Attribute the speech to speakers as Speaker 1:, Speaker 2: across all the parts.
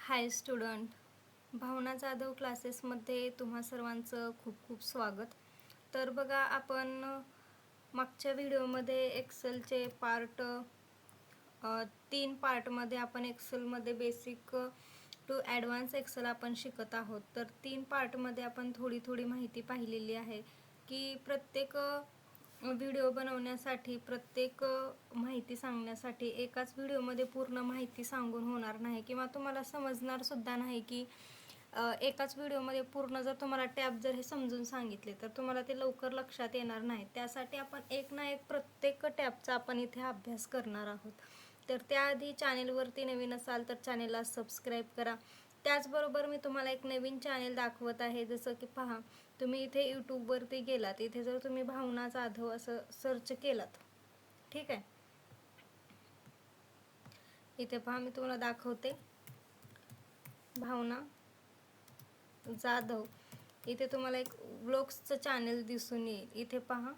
Speaker 1: हाय student भावना जाधव क्लासेसमध्ये तुम्हा सर्वांचं खूप खूप स्वागत. तर बघा आपण मागच्या व्हिडिओमध्ये एक्सेलचे पार्ट तीन पार्टमध्ये आपण एक्सेलमध्ये बेसिक टू ॲडव्हान्स एक्सेल आपण शिकत आहोत. तर तीन पार्टमध्ये आपण थोडी थोडी माहिती पाहिलेली आहे की प्रत्येक व्हिडिओ बनवण्यासाठी प्रत्येक माहिती सांगण्यासाठी एकाच व्हिडिओमध्ये पूर्ण माहिती सांगून होणार नाही किंवा तुम्हाला समजणारसुद्धा नाही की एकाच व्हिडिओमध्ये पूर्ण जर तुम्हाला टॅब जर हे समजून सांगितले तर तुम्हाला ते लवकर लक्षात येणार नाही. त्यासाठी आपण एक ना एक प्रत्येक टॅबचा आपण इथे अभ्यास करणार आहोत. तर त्याआधी चॅनेलवरती नवीन असाल तर चॅनेलला सबस्क्राईब करा. त्याचबरोबर मी तुम्हाला एक नवीन चॅनेल दाखवत आहे. जसं की पहा तुम्ही इथे यूट्यूबवरती गेलात. इथे जर तुम्ही भावना जाधव असं सर्च केलात ठीक आहे? इथे पहा मी तुम्हाला दाखवते. भावना जाधव. इथे तुम्हाला एक व्लॉग्सचं चॅनेल दिसून येईल. इथे पहा.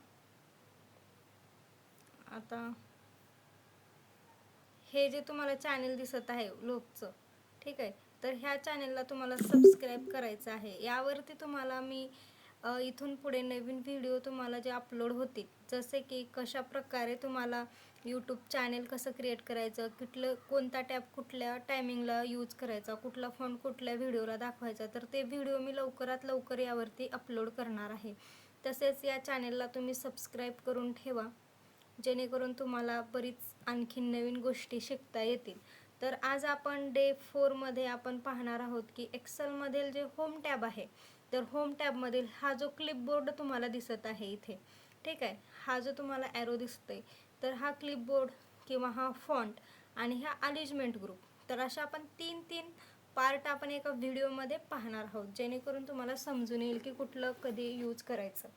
Speaker 1: आता हे जे तुम्हाला चॅनेल दिसत आहे व्लॉगचं ठीक आहे? तर ह्या चॅनलला तुम्हाला सबस्क्राईब करायचं आहे. यावरती तुम्हाला मी इथून पुढे नवीन व्हिडिओ तुम्हाला जे अपलोड होतील जसे की कशा प्रकारे तुम्हाला यूट्यूब चॅनेल कसं क्रिएट करायचं कुठलं कोणता टॅब कुठल्या टायमिंगला यूज करायचा कुठला फोन कुठल्या व्हिडिओला दाखवायचा तर ते व्हिडिओ मी लवकरात लवकर यावरती अपलोड करणार आहे. तसेच या चॅनेलला तुम्ही सबस्क्राईब करून ठेवा जेणेकरून तुम्हाला बरीच आणखीन नवीन गोष्टी शिकता येतील. तर आज आपण डे फोरमध्ये आपण पाहणार आहोत की एक्सेलमधील जे होम टॅब आहे तर होम टॅबमधील हा जो क्लिपबोर्ड तुम्हाला दिसत आहे इथे ठीक आहे? हा जो तुम्हाला ॲरो दिसतोय तर हा क्लिपबोर्ड किंवा हा फॉन्ट आणि हा अलिजमेंट ग्रुप तर अशा आपण तीन तीन पार्ट आपण एका व्हिडिओमध्ये पाहणार आहोत जेणेकरून तुम्हाला समजून येईल की कुठलं कधी यूज करायचं.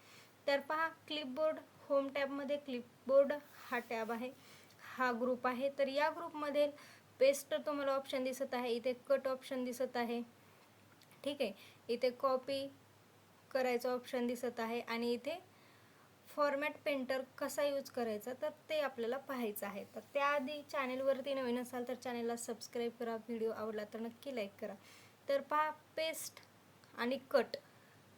Speaker 1: तर पहा क्लिपबोर्ड होम टॅबमध्ये क्लिपबोर्ड हा टॅब आहे हा ग्रुप आहे तर या ग्रुपमध्ये पेस्ट तुम्हाला ऑप्शन दिसत आहे. इथे कट ऑप्शन दिसत आहे. ठीक आहे? इथे कॉपी करायचं ऑप्शन दिसत आहे आणि इथे फॉर्मॅट पेंटर कसा यूज करायचा तर ते आपल्याला पाहायचं आहे. तर त्याआधी चॅनेलवरती नवीन असाल तर चॅनेलला सबस्क्राईब करा. व्हिडिओ आवडला तर नक्की लाईक करा. तर पहा पेस्ट आणि कट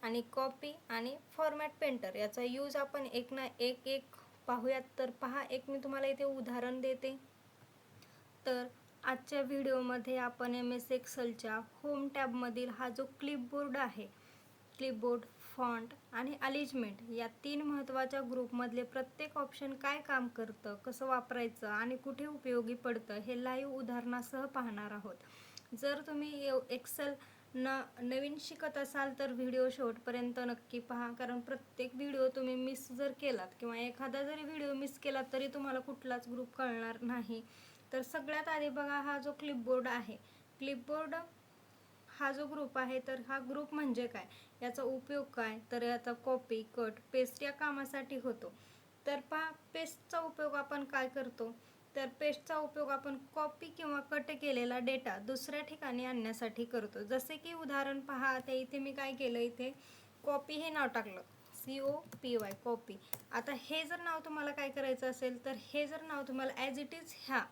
Speaker 1: आणि कॉपी आणि फॉर्मॅट पेंटर याचा यूज आपण एक ना एक एक पाहूयात. तर पहा एक मी तुम्हाला इथे उदाहरण देते. तर आजच्या व्हिडिओमध्ये आपण एम एस एक्सलच्या होम टॅबमधील हा जो क्लिपबोर्ड आहे क्लिपबोर्ड फॉन्ट आणि अलिजमेंट या तीन महत्त्वाच्या ग्रुपमधले प्रत्येक ऑप्शन काय काम करतं कसं वापरायचं आणि कुठे उपयोगी पडतं हे लाईव्ह उदाहरणासह पाहणार आहोत. जर तुम्ही एक्सेल न नवीन शिकत असाल तर व्हिडिओ शेवटपर्यंत नक्की पहा कारण प्रत्येक व्हिडिओ तुम्ही मिस जर केलात किंवा एखादा जरी व्हिडिओ मिस केलात तरी तुम्हाला कुठलाच ग्रुप कळणार नाही. तर सगळ्यात आधी बघा हा जो क्लिपबोर्ड आहे क्लिपबोर्ड हा जो ग्रुप आहे तर हा ग्रुप म्हणजे काय? याचा उपयोग काय? तर याचा कॉपी कट पेस्ट या कामासाठी होतो. तर पहा पेस्टचा उपयोग आपण काय करतो? तर पेस्टचा उपयोग आपण कॉपी किंवा कट केलेला डेटा दुसऱ्या ठिकाणी आणण्यासाठी करतो. जसे की उदाहरण पहा आता इथे मी काय केलं इथे? कॉपी हे नाव टाकलं. C O P Y copy आता हे जर नाव तुम्हाला काय करायचं असेल तर हे जर नाव तुम्हाला ॲज इट इज ह्या.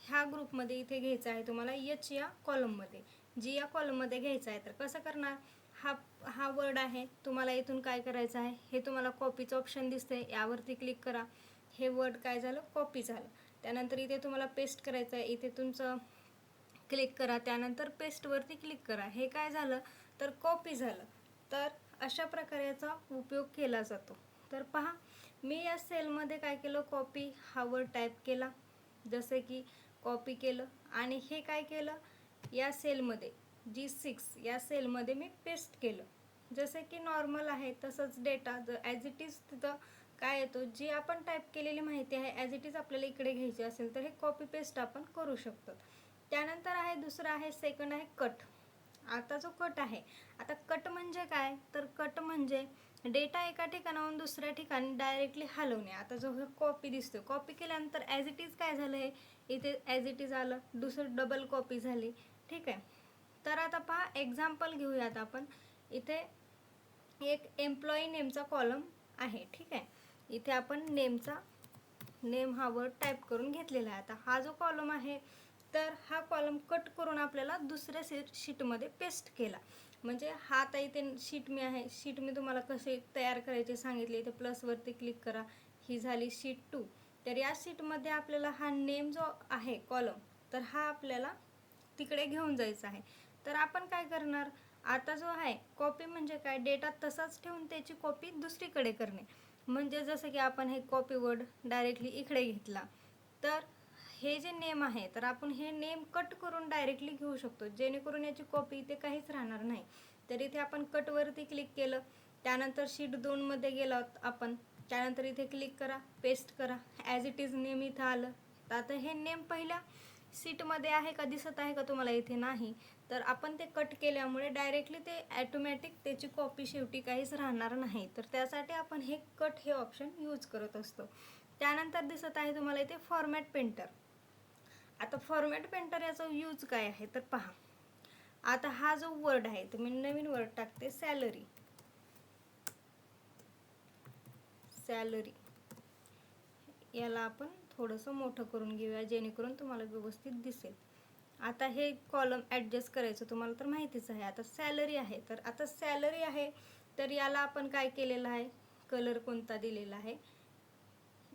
Speaker 1: ह्या ग्रुपमध्ये इथे घ्यायचं आहे तुम्हाला एच या कॉलममध्ये जी या कॉलममध्ये घ्यायचं आहे तर कसं करणार? हा हा वर्ड आहे. तुम्हाला इथून काय करायचं आहे? हे तुम्हाला कॉपीचं ऑप्शन दिसतंय. यावरती क्लिक करा. हे वर्ड काय झालं? कॉपी झालं. त्यानंतर इथे तुम्हाला पेस्ट करायचं आहे. इथे तुमचं क्लिक करा. त्यानंतर पेस्टवरती क्लिक करा. हे काय झालं? तर कॉपी झालं. तर अशा प्रकारेचा उपयोग केला जातो. तर पहा मी या सेलमध्ये काय केलं? कॉपी हा वर्ड टाईप केला. जसे की कॉपी केलं. आणि हे काय केलं? या सेलमध्ये जी सिक्स या सेलमध्ये मी पेस्ट केलं. जसे की नॉर्मल आहे तसंच डेटा ज ॲज इट इज तिथं काय येतो? जी आपण टाईप केलेली माहिती आहे ॲज इट इज आपल्याला इकडे घ्यायची असेल तर हे कॉपी पेस्ट आपण करू शकतो. त्यानंतर आहे दुसरं आहे सेकंड आहे कट आता जो कट आहे आता कट म्हणजे काय? तर कट म्हणजे डेटा एका ठिकाणाहून दुसऱ्या ठिकाणी डायरेक्टली हलवणे. आता जो कॉपी दिसतो कॉपी केल्यानंतर ॲज इट इज काय झालं आहे इथे ॲज इट इज आलं दुसरं डबल कॉपी झाली. ठीक आहे? तर आता पहा एक्झाम्पल घेऊयात आपण. इथे एक एम्प्लॉई नेमचा कॉलम आहे. ठीक आहे? इथे आपण नेमचा नेम हा वर्ड टाईप करून घेतलेला आहे. आता हा जो कॉलम आहे तर हा कॉलम कट करून आपल्याला दुसऱ्या शीट शीटमध्ये पेस्ट केला. म्हणजे हा आता इथे शीट मी आहे शीट मी तुम्हाला कसे तयार करायचे सांगितले इथे प्लसवरती क्लिक करा. ही झाली शीट टू तर या शीटमध्ये आपल्याला हा नेम जो आहे कॉलम तर हा आपल्याला तिकडे घेऊन जायचा आहे. तर आपण काय करणार? आता जो आहे कॉपी म्हणजे काय? डेटा तसाच ठेवून त्याची कॉपी दुसरीकडे करणे. म्हणजे जसं की आपण हे कॉपी वर्ड डायरेक्टली इकडे घेतला. तर हे जे नेम आहे तर आपण हे नेम कट करून डायरेक्टली घेऊ शकतो. जेणेकरून याची कॉपी इथे काहीच राहणार नाही. तर इथे आपण कटवरती क्लिक केलं त्यानंतर शीट दोनमध्ये गेलो आपण. त्यानंतर इथे क्लिक करा पेस्ट करा. ॲज इट इज नेम इथं आलं. तर आता हे नेम पहिल्या सीटमध्ये आहे का दिसत आहे का तुम्हाला इथे नाही. तर आपण ते कट केल्यामुळे डायरेक्टली ते ॲटोमॅटिक त्याची कॉपी शेवटी काहीच राहणार नाही. तर त्यासाठी आपण हे कट हे ऑप्शन यूज करत असतो. त्यानंतर दिसत आहे तुम्हाला इथे फॉर्मॅट पेंटर आता फॉर्मॅट पेंटर याचा यूज काय आहे तर पहा. आता हा जो वर्ड आहे तर मी नवीन वर्ड टाकते सॅलरी सॅलरी याला आपण थोडंसं मोठं करून घेऊया जेणेकरून तुम्हाला व्यवस्थित दिसेल. आता हे कॉलम ॲडजस्ट करायचं तुम्हाला तर माहितीच आहे. आता सॅलरी आहे तर आता सॅलरी आहे तर याला आपण काय केलेलं आहे? कलर कोणता दिलेला आहे?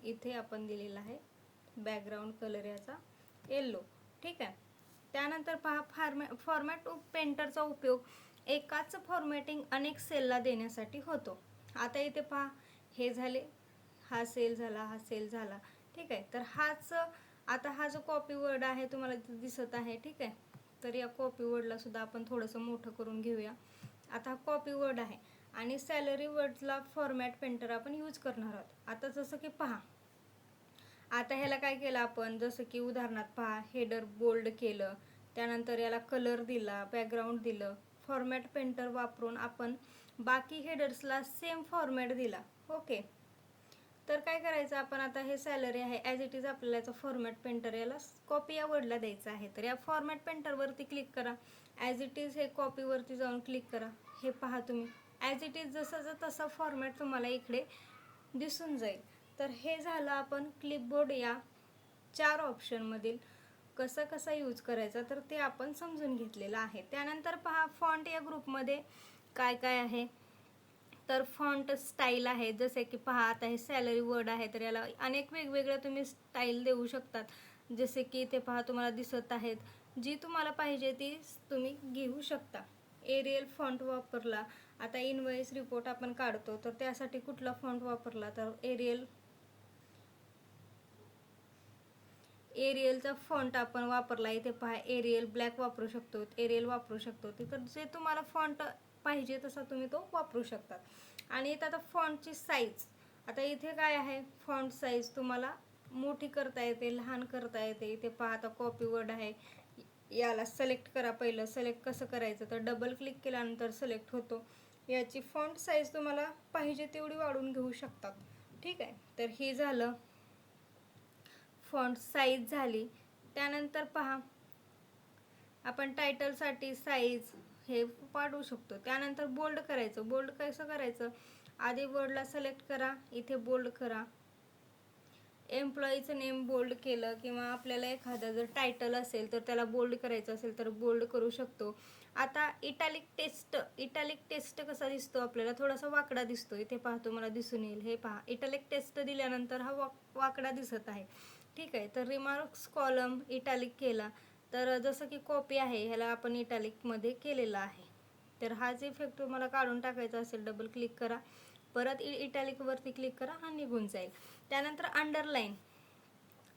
Speaker 1: इथे आपण दिलेला आहे. बॅकग्राऊंड कलर याचा. येल्लो. ठीक आहे? त्यानंतर पहा फॉर्मॅ फॉर्मॅट पेंटरचा उपयोग एकाच फॉर्मॅटिंग अनेक सेलला देण्यासाठी होतो. आता इथे पहा हे झाले हा सेल झाला हा सेल झाला. ठीक आहे? तर हाच आता हा जो कॉपी वर्ड आहे तुम्हाला इथे दिसत आहे. ठीक आहे? तर या कॉपी वर्डला सुद्धा आपण थोडंसं मोठं करून घेऊया. आता हा कॉपी वर्ड आहे. आणि सॅलरी वर्डला फॉर्मॅट पेंटर आपण यूज करणार आहोत. आता जसं की पहा आता ह्याला काय केलं आपण? जसं की उदाहरणार्थ पहा हेडर बोल्ड केलं त्यानंतर याला कलर दिला बॅकग्राऊंड दिलं फॉर्मॅट पेंटर वापरून आपण बाकी हेडर्सला सेम फॉर्मॅट दिला. ओके तर काय करायचं आपण आता? हे सॅलरी आहे. ॲज इट इज आपल्याला याचा फॉर्मॅट पेंटर याला कॉपी या वर्डला द्यायचं आहे. तर या फॉर्मॅट पेंटरवरती क्लिक करा. ॲज इट इज हे कॉपीवरती जाऊन क्लिक करा. हे पहा तुम्ही. ॲज इट इज जसं तसा फॉर्मॅट तुम्हाला इकडे दिसून जाईल. तर हे झालं आपण क्लिपबोर्ड या चार ऑप्शनमधील कसं कसं यूज करायचा तर ते आपण समजून घेतलेलं आहे. त्यानंतर पहा फॉन्ट या ग्रुपमध्ये काय काय आहे? तर फॉन्ट स्टाईल आहे. जसे की पहा आता हे सॅलरी वर्ड आहे तर याला अनेक वेगवेगळ्या तुम्ही स्टाईल देऊ शकतात. जसे की इथे पहा तुम्हाला दिसत आहेत. जी तुम्हाला पाहिजे ती तुम्ही घेऊ शकता. एरियल फॉन्ट वापरला. आता इनवॉइस रिपोर्ट आपण काढतो तर त्यासाठी कुठला फॉन्ट वापरला? तर एरियल एरियलचा फॉन्ट आपण वापरला इथे पहा एरियल ब्लॅक वापरू शकतो एरियल वापरू शकतो. तिथं जे तुम्हाला फॉन्ट पाहिजे तसा तुम्ही तो वापरू शकता. आणि इथं आता फॉन्टची साईज आता इथे काय आहे? फॉन्ट साईज तुम्हाला मोठी करता येते लहान करता येते. इथे पहा आता कॉपी वर्ड आहे. याला सिलेक्ट करा पहिलं. सिलेक्ट कसं करायचं? तर डबल क्लिक केल्यानंतर सिलेक्ट होतो. याची फॉन्ट साईज तुम्हाला पाहिजे तेवढी वाढवून घेऊ शकतात. ठीक आहे? तर हे झालं. फॉन्ट साईज झाली त्यानंतर पहा. आपण टायटलसाठी साईज हे वाढवू शकतो. त्यानंतर बोल्ड करायचं. बोल्ड कसं करायचं? आधी वर्डला सिलेक्ट करा. इथे बोल्ड करा. एम्प्लॉईचं नेम बोल्ड केलं किंवा आपल्याला एखादं जर टायटल असेल तर त्याला बोल्ड करायचं असेल तर बोल्ड करू शकतो. आता इटॅलिक टेस्ट इटॅलिक टेस्ट कसा दिसतो आपल्याला? थोडासा वाकडा दिसतो. इथे पाहतो मला दिसून येईल. हे पहा इटॅलिक टेस्ट दिल्यानंतर हा वाकडा दिसत आहे. ठीक आहे तर रिमार्क्स कॉलम इटॅलिक केला. तर जसं की कॉपी आहे ह्याला आपण इटॅलिकमध्ये केलेला आहे. तर हाच इफेक्ट तुम्हाला काढून टाकायचा असेल डबल क्लिक करा. परत इ इटॅलिकवरती क्लिक करा हा निघून जाईल. त्यानंतर अंडरलाईन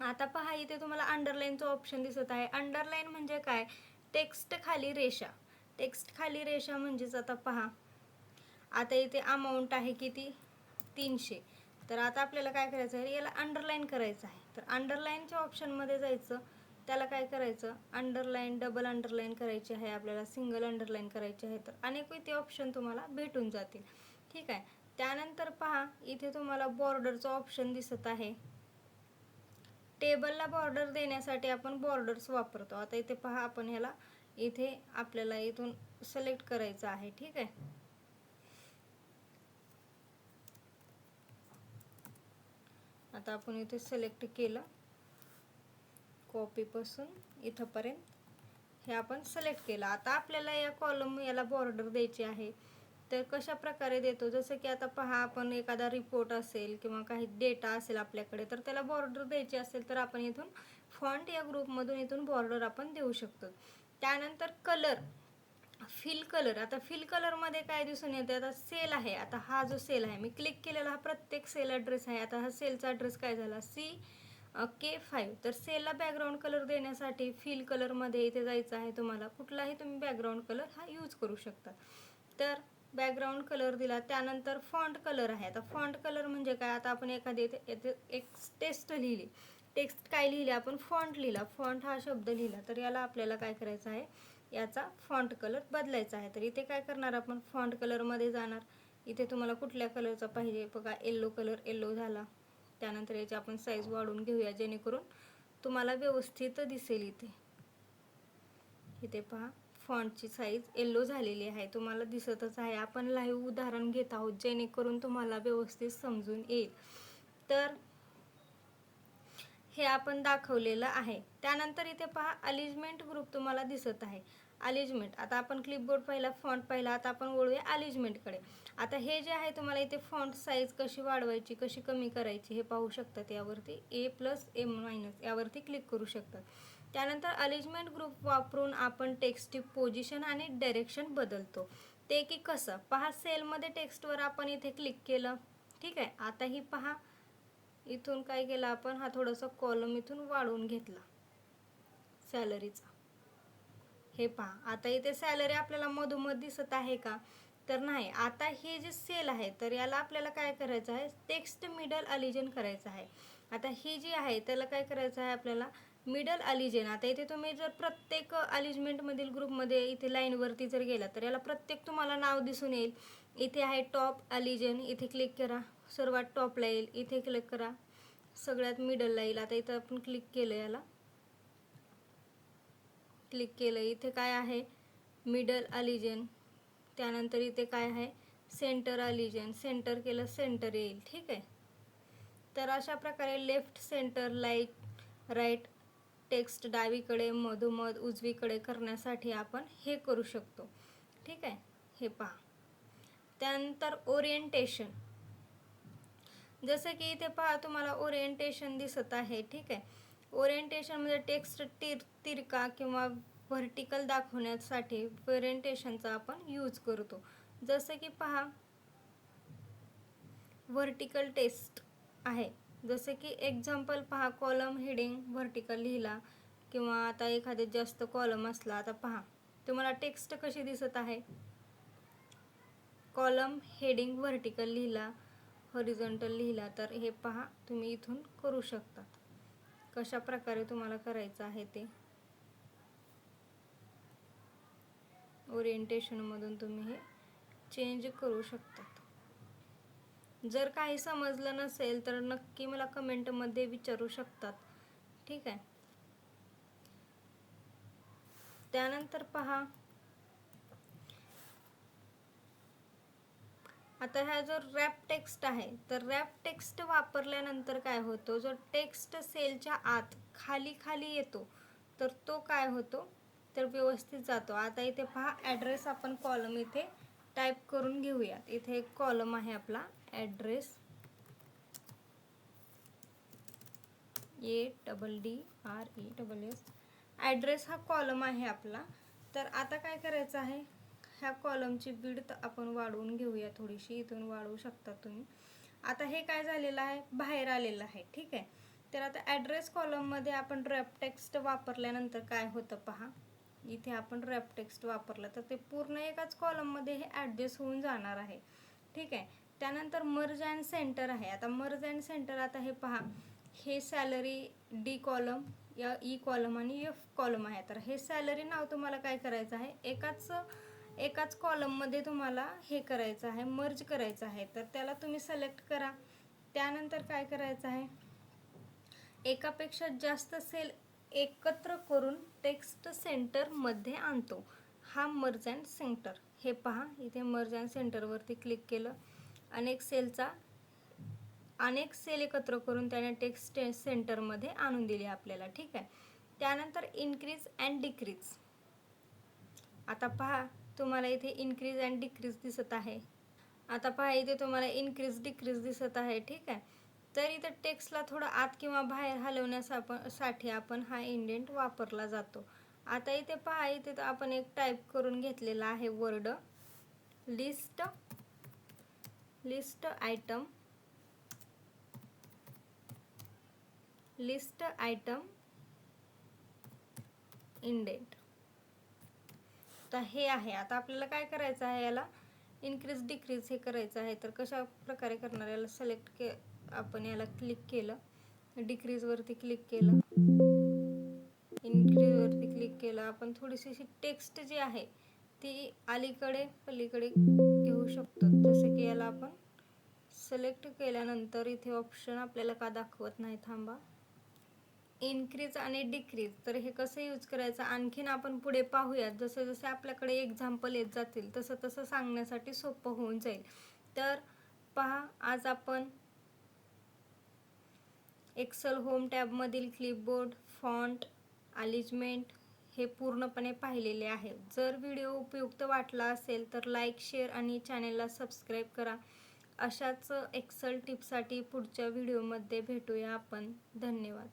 Speaker 1: आता पहा इथे तुम्हाला अंडरलाईनचं ऑप्शन दिसत आहे. अंडरलाईन म्हणजे काय? टेक्स्ट खाली रेषा. टेक्स्ट खाली रेषा म्हणजेच आता पहा. आता इथे अमाऊंट आहे किती? तीनशे. तर आता आपल्याला काय करायचं आहे? याला अंडरलाईन करायचं आहे. तर अंडरलाईनच्या ऑप्शनमध्ये जायचं त्याला काय करायचं? अंडरलाईन डबल अंडरलाईन करायची आहे आपल्याला सिंगल अंडरलाईन करायची आहे. तर अनेक ते ऑप्शन तुम्हाला भेटून जातील. ठीक आहे? त्यानंतर पहा इथे तुम्हाला बॉर्डरचं ऑप्शन दिसत आहे. टेबलला बॉर्डर देण्यासाठी आपण बॉर्डर्स वापरतो. आता इथे पहा आपण ह्याला इथे आपल्याला इथून सिलेक्ट करायचं आहे. ठीक आहे? आता आपण इथे सिलेक्ट केलं. कॉपीपासून इथंपर्यंत हे आपण सिलेक्ट केलं. आता आपल्याला या कॉलम याला बॉर्डर द्यायची आहे. तर कशा प्रकारे देतो? जसं की आता पहा आपण एखादा रिपोर्ट असेल किंवा काही डेटा असेल आपल्याकडे तर त्याला बॉर्डर द्यायची असेल तर आपण इथून फॉन्ट या ग्रुपमधून इथून बॉर्डर आपण देऊ शकतो. त्यानंतर कलर फिल कलर आता फिल कलरमध्ये काय दिसून येते आता सेल आहे. आता हा जो सेल आहे मी क्लिक केलेला हा प्रत्येक सेल ॲड्रेस आहे. आता हा सेलचा ॲड्रेस काय झाला? सी के फाईव्ह तर सेलला बॅकग्राऊंड कलर देण्यासाठी फिल कलरमध्ये इथे जायचं आहे तुम्हाला. कुठलाही तुम्ही बॅकग्राऊंड कलर हा यूज करू शकता. तर बॅकग्राऊंड कलर दिला. त्यानंतर फॉन्ट कलर आहे. आता फॉन्ट कलर म्हणजे काय? आता आपण एखादी इथे येथे एक टेस्ट लिहिली. टेक्स्ट काय लिहिले? आपण फॉन्ट लिहिला. फॉन्ट हा शब्द लिहिला. तर याला आपल्याला काय करायचं आहे? याचा फॉन्ट कलर बदलायचा आहे. तर इथे काय करणार आपण? फॉन्ट कलरमध्ये जाणार. इथे तुम्हाला कुठल्या कलरचा पाहिजे? बघा येल्लो कलर येल्लो झाला. त्यानंतर याची आपण साईज वाढवून घेऊया जेणेकरून तुम्हाला व्यवस्थित दिसेल इथे. इथे पहा फॉन्टची साईज येल्लो झालेली आहे. तुम्हाला दिसतच आहे. आपण लाईव्ह उदाहरण घेत आहोत जेणेकरून तुम्हाला व्यवस्थित समजून येईल. तर हे आपण दाखवलेलं आहे. त्यानंतर इथे पहा अलिजमेंट ग्रुप तुम्हाला दिसत आहे. अलिजमेंट. आता आपण क्लिपबोर्ड पाहिला फॉन्ट पाहिला आता आपण वळूया अलिजमेंटकडे. आता हे जे आहे तुम्हाला इथे फॉन्ट साईज कशी वाढवायची कशी कमी करायची हे पाहू शकतात. यावरती ए प्लस एम मायनस यावरती क्लिक करू शकतात. त्यानंतर अलिजमेंट ग्रुप वापरून आपण टेक्स्टची पोझिशन आणि डायरेक्शन बदलतो. ते की कसं? पहा सेलमध्ये टेक्स्टवर आपण इथे क्लिक केलं. ठीक आहे? आता ही पहा. इथून काय केलं आपण? हा थोडासा कॉलम इथून वाढवून घेतला. सॅलरीचा हे पहा. आता इथे सॅलरी आपल्याला मधोमध दिसत आहे का? तर नाही. आता हे जे सेल आहे तर याला आपल्याला काय करायचं आहे? टेक्स्ट मिडल अलिजन करायचं आहे. आता ही जी आहे त्याला काय करायचं आहे आपल्याला? मिडल अलिजन आता इथे तुम्ही जर प्रत्येक अलिजमेंटमधील ग्रुपमध्ये इथे लाईनवरती जर गेला तर याला प्रत्येक तुम्हाला नाव दिसून येईल. इथे आहे टॉप अलिजन इथे क्लिक करा. सर्वात टॉपला येईल इथे क्लिक करा. सगळ्यात मिडलला येईल आता इथं आपण क्लिक केलं याला. क्लिक केलं. इथे काय आहे? मिडल अलिजन त्यानंतर इथे काय आहे? सेंटर अलिजन सेंटर केलं सेंटर येईल. ठीक आहे? तर अशा प्रकारे left centre light right text डावीकडे मधोमध उजवीकडे करण्यासाठी आपण हे करू शकतो. ठीक आहे? हे पहा. त्यानंतर ओरिएंटेशन जसं की इथे पहा तुम्हाला ओरिएंटेशन दिसत आहे ठीक आहे? ओरिएंटेशनमध्ये टेक्स्ट तिर तिरका किंवा व्हर्टिकल दाखवण्यासाठी ओरिएंटेशनचा आपण यूज करतो. जसं की पहा व्हर्टिकल टेस्ट आहे. जसं की एक्झाम्पल पहा कॉलम हेडिंग व्हर्टिकल लिहिला किंवा आता एखादे जास्त कॉलम असला आता पहा तुम्हाला टेक्स्ट कशी दिसत आहे? कॉलम हेडिंग व्हर्टिकल लिहिला. हॉरिझॉन्टल लिहिला तर हे पहा तुम्ही इथून करू शकतात कशा प्रकारे तुम्हाला करायचं आहे ते? ओरिएंटेशनमधून तुम्ही हे चेंज करू शकतात. जर काही समजलं नसेल तर नक्की मला कमेंटमध्ये विचारू शकतात. ठीक आहे? त्यानंतर पहा आता हा जो रॅप टेक्स्ट आहे तर रॅप टेक्स्ट वापरल्यानंतर काय होतो? जो टेक्स्ट सेलच्या आत खाली खाली येतो तर तो काय होतो? तर व्यवस्थित जातो. आता इथे पहा ॲड्रेस आपण कॉलम इथे टाईप करून घेऊयात. इथे एक कॉलम आहे आपला address A double D R E double S address हा कॉलम आहे आपला. तर आता काय करायचं आहे? ह्या कॉलमची विड्थ आपण वाढवून घेऊया थोडीशी. इथून वाढवू शकता तुम्ही. आता हे काय झालेलं आहे? बाहेर आलेलं आहे. ठीक आहे? तर आता ॲड्रेस कॉलममध्ये आपण रॅप टेक्स्ट वापरल्यानंतर काय होतं पहा? इथे आपण रॅप टेक्स्ट वापरलं तर ते पूर्ण एकाच कॉलममध्ये हे ॲडजस्ट होऊन जाणार आहे. ठीक आहे? त्यानंतर मर्ज अँड सेंटर आहे. आता मर्ज अँड सेंटर आता हे पहा. हे सॅलरी डी कॉलम या e ई कॉलम आणि एफ कॉलम आहे. तर हे सॅलरी नाव तुम्हाला काय करायचं आहे? एकाच एकाच कॉलममध्ये तुम्हाला हे करायचं आहे मर्ज करायचं आहे. तर त्याला तुम्ही सिलेक्ट करा. त्यानंतर काय करायचं आहे? एकापेक्षा जास्त सेल एकत्र करून टेक्स्ट सेंटरमध्ये आणतो. हा मर्ज अँड सेंटर हे पहा इथे मर्ज अँड सेंटरवरती क्लिक केलं. अनेक सेलचा अनेक सेल एकत्र करून त्याने टेक्स्ट सेंटरमध्ये आणून दिली आपल्याला ठीक आहे? त्यानंतर इन्क्रीज अँड डिक्रीज आता पहा तुम्हाला इथे इन्क्रीज अँड डिक्रीज दिसत आहे. आता पहा इथे तुम्हाला इन्क्रीज डिक्रीज दिसत आहे ठीक आहे? तर इथं टेक्स्टला थोडं आत किंवा बाहेर हलवण्यासाठी आपण हा इंडेंट वापरला जातो. आता इथे पहा इथे तर आपण एक टाईप करून घेतलेला आहे word list list item list item indent तर हे आहे. आता आपल्याला काय करायचं आहे याला? इन्क्रीज डिक्रीज हे करायचं आहे. तर कशा प्रकारे करणार याला सिलेक्ट के आपण याला क्लिक केलं. डिक्रीजवरती क्लिक केलं. इन्क्रीजवरती क्लिक केलं. आपण थोडीशी अशी टेक्स्ट जी आहे ती अलीकडे पलीकडे घेऊ शकतो. जसं की याला आपण सिलेक्ट केल्यानंतर इथे ऑप्शन आपल्याला का दाखवत नाही? थांबा. इन्क्रीज आणि डिक्रीज तर हे कसं यूज करायचं? आणखीन आपण पुढे पाहूयात. जसं जसे आपल्याकडे एक्झाम्पल येत जातील तसं तसं सांगण्यासाठी सोपं होऊन जाईल. तर पहा आज आपण एक्सल होम टॅबमधील क्लिपबोर्ड फॉन्ट अलिजमेंट हे पूर्णपणे पाहिलेले आहे. जर व्हिडिओ उपयुक्त वाटला असेल तर लाईक शेअर आणि चॅनेलला सबस्क्राईब करा. अशाच एक्सल टिपसाठी पुढच्या व्हिडिओमध्ये भेटूया आपण. धन्यवाद.